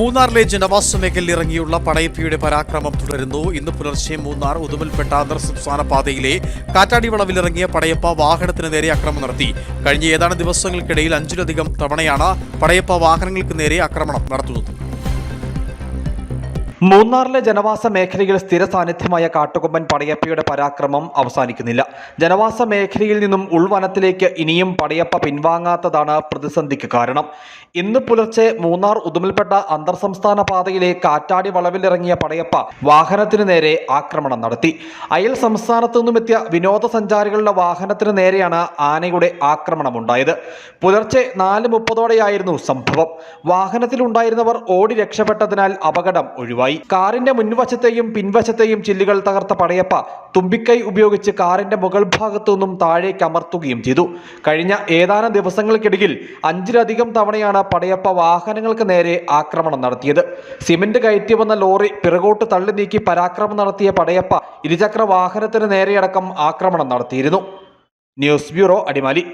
മൂന്നാറിലെ ജനവാസ മേഖലയിൽ ഇറങ്ങിയുള്ള പടയപ്പിയുടെ പരാക്രമം തുടരുന്നു. ഇന്ന് പുലർച്ചെ മൂന്നാർ ഉദുമൽപെട്ട അന്തർ സംസ്ഥാന പാതയിലെ കാറ്റാടി വളവിലിറങ്ങിയ പടയപ്പ വാഹനത്തിന് നേരെ ആക്രമണം നടത്തി. കഴിഞ്ഞ ഏതാനും ദിവസങ്ങൾക്കിടയിൽ അഞ്ചിലധികം തവണയാണ് പടയപ്പ വാഹനങ്ങൾക്ക് നേരെ ആക്രമണം നടത്തുന്നത്. മൂന്നാറിലെ ജനവാസ മേഖലയിൽ സ്ഥിര സാന്നിധ്യമായ കാട്ടുകൊമ്പൻ പടയപ്പയുടെ പരാക്രമം അവസാനിക്കുന്നില്ല. ജനവാസ മേഖലയിൽ നിന്നും ഉൾവനത്തിലേക്ക് ഇനിയും പടയപ്പ പിൻവാങ്ങാത്തതാണ് പ്രതിസന്ധിക്ക് കാരണം. ഇന്ന് പുലർച്ചെ മൂന്നാർ ഉദുമിൽപ്പെട്ട അന്തർ സംസ്ഥാന പാതയിലെ കാറ്റാടി വളവിലിറങ്ങിയ പടയപ്പ വാഹനത്തിനു നേരെ ആക്രമണം നടത്തി. അയൽ സംസ്ഥാനത്തു നിന്നുമെത്തിയ വിനോദസഞ്ചാരികളുടെ വാഹനത്തിനു നേരെയാണ് ആനയുടെ ആക്രമണം ആക്രമണമുണ്ടായത്. പുലർച്ചെ നാല് മുപ്പതോടെയായിരുന്നു സംഭവം. വാഹനത്തിലുണ്ടായിരുന്നവർ ഓടി രക്ഷപ്പെട്ടതിനാൽ അപകടം ഒഴിവായി. കാറിന്റെ മുൻവശത്തെയും പിൻവശത്തെയും ചില്ലുകൾ തകർത്ത പടയപ്പ തുമ്പിക്കൈ ഉപയോഗിച്ച് കാറിന്റെ മുകൾ ഭാഗത്തു നിന്നും താഴേക്ക് അമർത്തുകയും ചെയ്തു. കഴിഞ്ഞ ഏതാനും ദിവസങ്ങൾക്കിടയിൽ അഞ്ചിലധികം തവണയാണ് പടയപ്പ വാഹനങ്ങൾക്ക് നേരെ ആക്രമണം നടത്തിയത്. സിമന്റ് കയറ്റി വന്ന ലോറി പിറകോട്ട് തള്ളി നീക്കി പരാക്രമം നടത്തിയ പടയപ്പ ഇരുചക്ര വാഹനത്തിന് നേരെയടക്കം ആക്രമണം നടത്തിയിരുന്നു. News bureau Adimali.